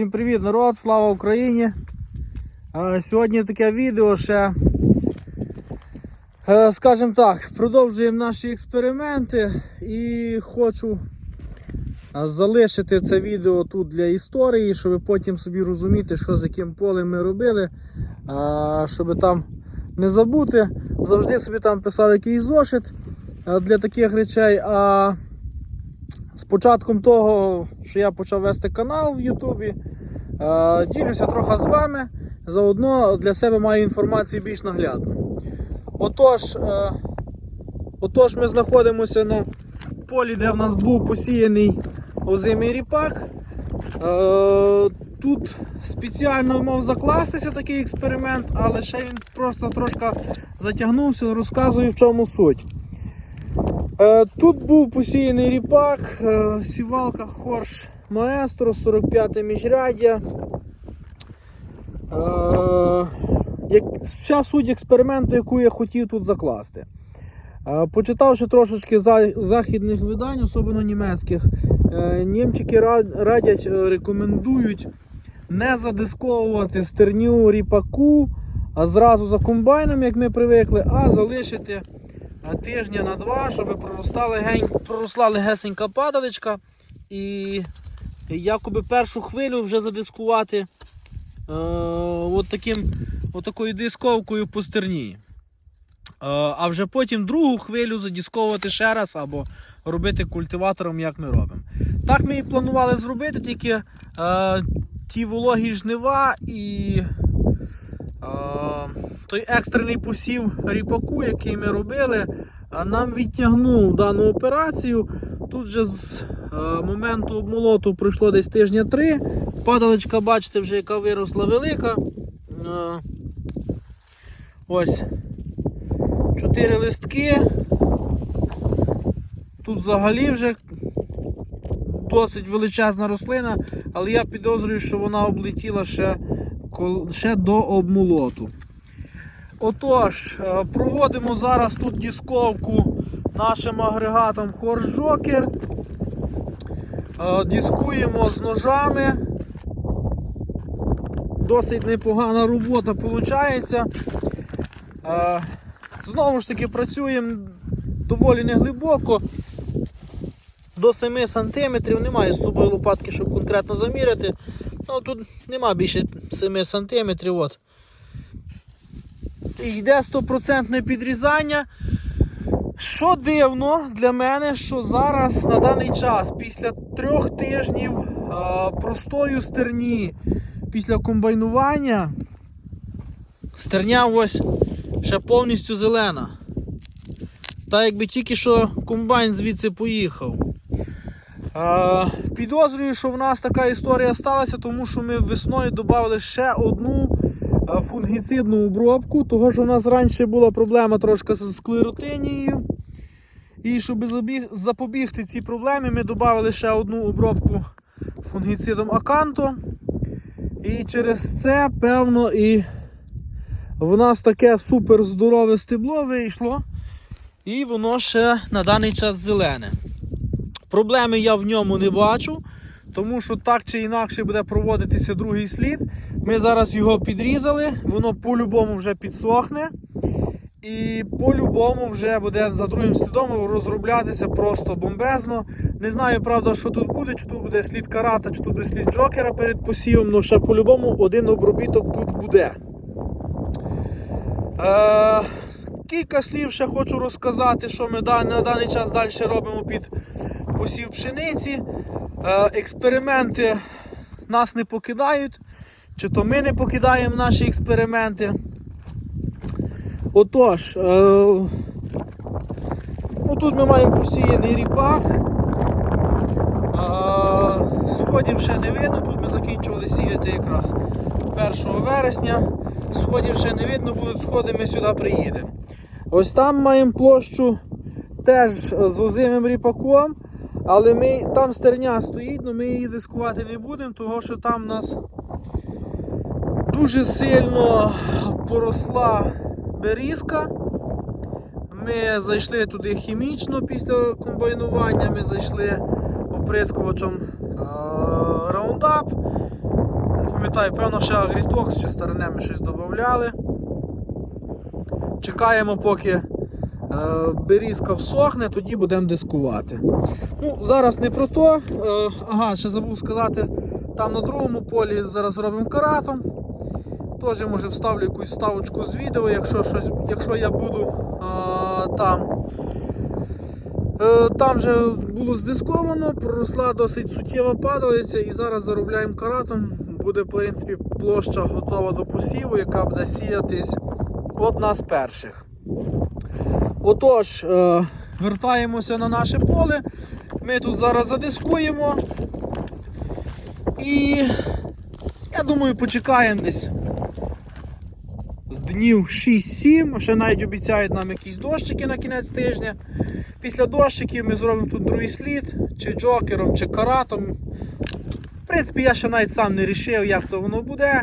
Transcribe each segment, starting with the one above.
Всім привіт, народ! Слава Україні! Е, Сьогодні таке відео ще, е, скажімо так, продовжуємо наші експерименти і хочу е, залишити це відео тут для історії, щоб потім собі розуміти, що з яким полем ми робили, щоб там не забути. Завжди собі там писав якийсь зошит для таких речей. А з початком того, що я почав вести канал в Ютубі, е, ділюся трохи з вами. Заодно для себе маю інформацію більш наглядну. Отож, е, отож ми знаходимося на полі, де в нас був посіяний озимий ріпак. Е, Тут спеціально мав закластися такий експеримент, але ще він просто трошки затягнувся, розказую в чому суть. Е, Тут був посіяний ріпак, е, сівалка Хорш Маестро 45 міжряддя. Е, вся суть експерименту, яку я хотів тут закласти. Почитавши трошечки західних видань, особливо німецьких, німчики радять, рекомендують не задисковувати стерню ріпаку зразу за комбайном, як ми привикли, а залишити тижня на два, щоб проростала, гень, проросла легесенька падаличка і якоби першу хвилю вже задискувати е, от таким, от такою дисковкою по стерні. Е, а вже потім другу хвилю задісковувати ще раз або робити культиватором, як ми робимо. Так ми і планували зробити, тільки е, ті вологі жнива і той екстрений посів ріпаку, який ми робили, нам відтягнув дану операцію. Тут вже з моменту обмолоту пройшло десь тижня три. Падалочка, бачите, вже яка виросла велика. Ось чотири листки. Тут взагалі вже досить величезна рослина, але я підозрюю, що вона облетіла ще, ще до обмолоту. Отож, е, проводимо зараз тут дісковку нашим агрегатом. Е, Дискуємо з ножами. Досить непогана робота виходить. Знову ж таки працюємо доволі неглибоко. До 7 см немає з собою лопатки, щоб конкретно заміряти. Ну, тут нема більше 7 см. От. Йде 100% підрізання. Що дивно для мене, що зараз на даний час, після трьох тижнів а, простою стерні, після комбайнування, стерня ось ще повністю зелена. Та якби тільки що комбайн звідси поїхав. Підозрюю, що в нас така історія сталася, тому що ми весною додали ще одну фунгіцидну обробку, того що в нас раніше була проблема трошки з склеротинією. І щоб запобігти цій проблемі, ми додали ще одну обробку фунгіцидом Аканто. І через це, певно, і в нас таке супер здорове стебло вийшло. І воно ще на даний час зелене. Проблеми я в ньому не бачу, тому що так чи інакше буде проводитися другий слід. Ми зараз його підрізали, воно по-любому вже підсохне. І по-любому вже буде за другим слідом розроблятися просто бомбезно. Не знаю, правда, що тут буде, чи тут буде слід карата, чи тут буде слід джокера перед посівом, але ще по-любому один обробіток тут буде. Е, кілька слів ще хочу розказати, що ми на даний час далі робимо під посів пшениці. Е, експерименти нас не покидають, чи то ми не покидаємо наші експерименти. Отож, е, ну тут ми маємо посіяний ріпак. Е, сходів ще не видно, тут ми закінчували сіяти якраз 1 вересня. Сходів ще не видно, будуть сходи, ми сюди приїдемо. Ось там маємо площу теж з озимим ріпаком, але ми, там стерня стоїть, але ми її дискувати не будемо, тому що там нас дуже сильно поросла берізка. Ми зайшли туди хімічно після комбайнування, ми зайшли оприскувачем Roundup пам'ятаю, певно, ще Агрітокс чи стороне ми щось додавали. Чекаємо, поки берізка всохне, тоді будемо дискувати. Ну, Зараз не про то. Е, ага, ще забув сказати, там на другому полі зараз робимо каратом. Теж може вставлю якусь вставочку з відео, якщо, щось, якщо я буду е, там. Е, Там вже було здисковано, проросла досить суттєва падалиця і зараз заробляємо каратом. Буде в принципі площа готова до посіву, яка буде сіятись одна з перших. Отож, е, вертаємося на наше поле. Ми тут зараз задискуємо. І я думаю, почекаємо десь днів 6-7, ще навіть обіцяють нам якісь дощики на кінець тижня. Після дощиків ми зробимо тут другий слід, чи джокером, чи каратом. В принципі, я ще навіть сам не рішив, як то воно буде.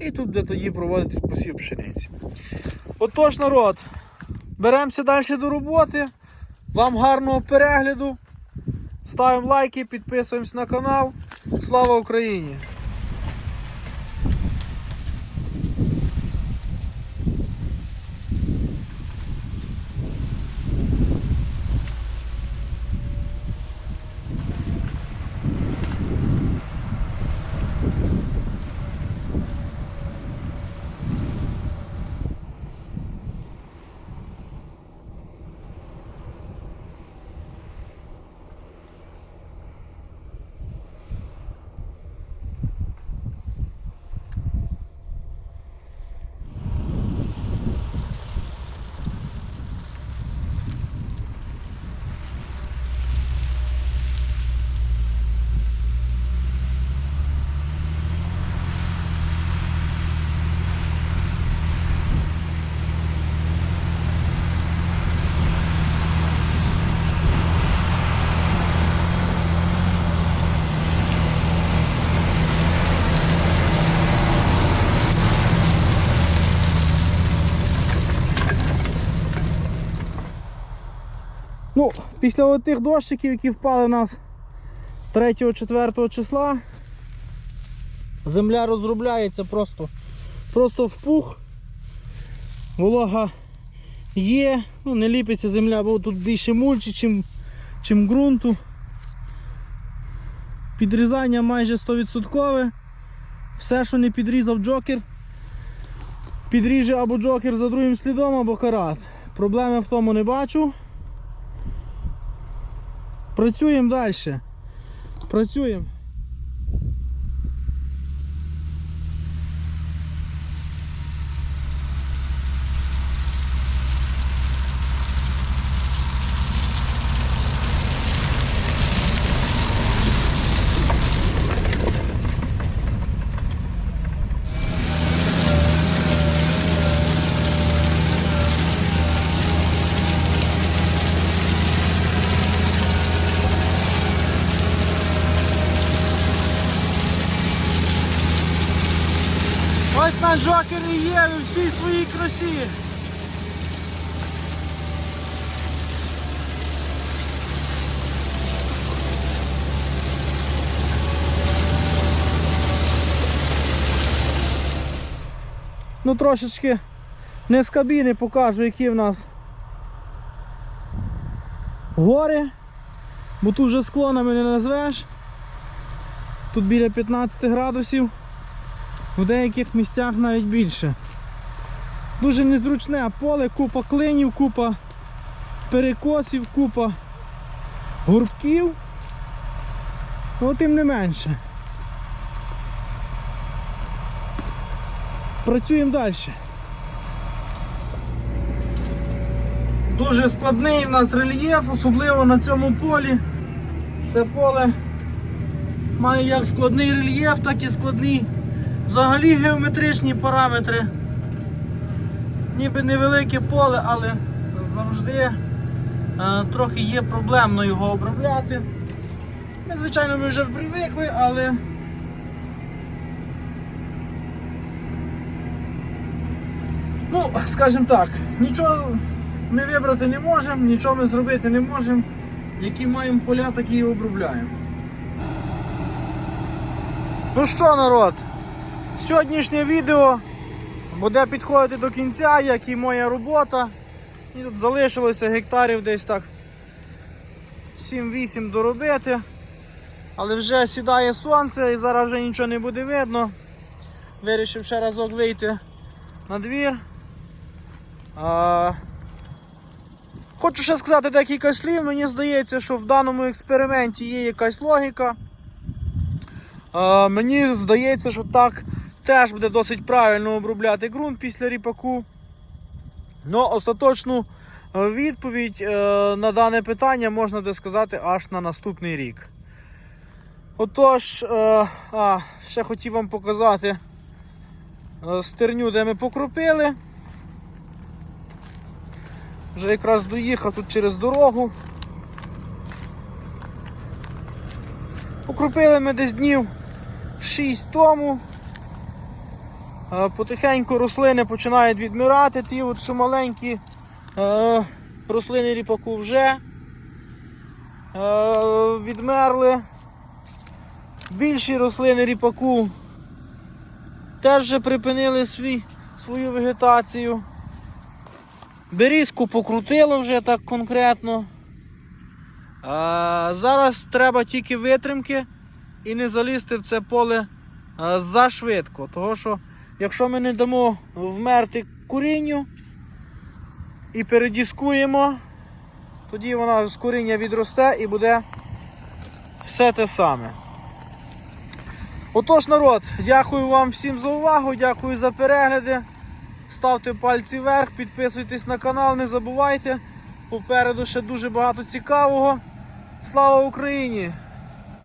І тут буде тоді проводитись посів пшениці. Отож, народ, беремося далі до роботи. Вам гарного перегляду. Ставимо лайки, підписуємось на канал. Слава Україні! Ну, після тих дощиків, які впали у нас 3-4 числа, земля розробляється просто, просто в пух. Волога є, ну не ліпиться земля, бо тут більше мульчі, чим, чим ґрунту. Підрізання майже 100%. Все, що не підрізав джокер, підріже або джокер за другим слідом, або карат. Проблеми в тому не бачу. Працюємо далі. Працюємо. Ось джокер і є у всій своїй красі. Ну трошечки не з кабіни покажу, які в нас гори, бо тут вже склонами не назвеш. Тут біля 15 градусів в деяких місцях навіть більше. Дуже незручне поле, купа клинів, купа перекосів, купа гурбків. Але тим не менше. Працюємо далі. Дуже складний в нас рельєф, особливо на цьому полі. Це поле має як складний рельєф, так і складний Взагалі геометричні параметри. Ніби невелике поле, але завжди е, трохи є проблемно його обробляти. Ми, звичайно, ми вже привикли, але ну, скажімо так, нічого ми вибрати не можемо, нічого ми зробити не можемо. Які маємо поля, такі і обробляємо. Ну що, народ? Сьогоднішнє відео буде підходити до кінця, як і моя робота. І тут залишилося гектарів десь так 7-8 доробити. Але вже сідає сонце і зараз вже нічого не буде видно. Вирішив ще разок вийти на двір. А... Хочу ще сказати декілька слів. Мені здається, що в даному експерименті є якась логіка. А, мені здається, що так теж буде досить правильно обробляти ґрунт після ріпаку. Ну, остаточну е, відповідь е, на дане питання можна буде сказати аж на наступний рік. Отож, е, а, ще хотів вам показати стерню, де ми покропили. Вже якраз доїхав тут через дорогу. Покропили ми десь днів 6 тому. Е, Потихеньку рослини починають відмирати, ті от що маленькі е, рослини ріпаку вже е, відмерли. Більші рослини ріпаку теж вже припинили свій, свою вегетацію. Берізку покрутило вже так конкретно. А, зараз треба тільки витримки і не залізти в це поле зашвидко. Того що якщо ми не дамо вмерти корінню і передіскуємо, тоді вона з коріння відросте і буде все те саме. Отож, народ, дякую вам всім за увагу, дякую за перегляди. Ставте пальці вверх, підписуйтесь на канал, не забувайте. Попереду ще дуже багато цікавого. Слава Україні!